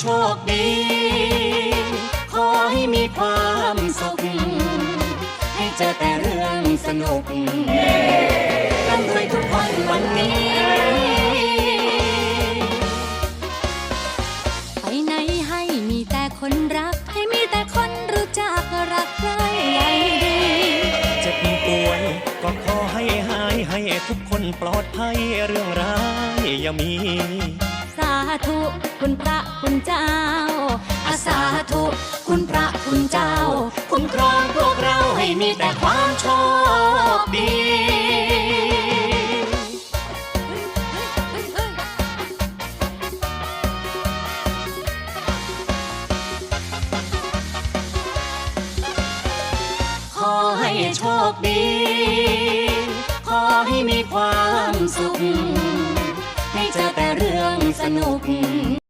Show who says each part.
Speaker 1: โชคดี ขอให้มีความสุข ให้เจอแต่เรื่องสนุกร่ำรวยทุกคนวันนี้
Speaker 2: ไปไหนให้มีแต่คนรัก ให้มีแต่คนรู้จักรักใครใยดี
Speaker 3: เจ็บป่วยก็ขอให้หายให้ทุกคนปลอดภัยเรื่องร้ายอย่ามี
Speaker 2: สาธุคุณพระ คุณเจ้า
Speaker 1: อาสาธุคุณพระคุณเจ้า คุ้มครองพวกเราให้มีแต่ความโชคดีขอให้โชคดี ขอให้มีความสุข ให้เจอแต่เรื่องสนุก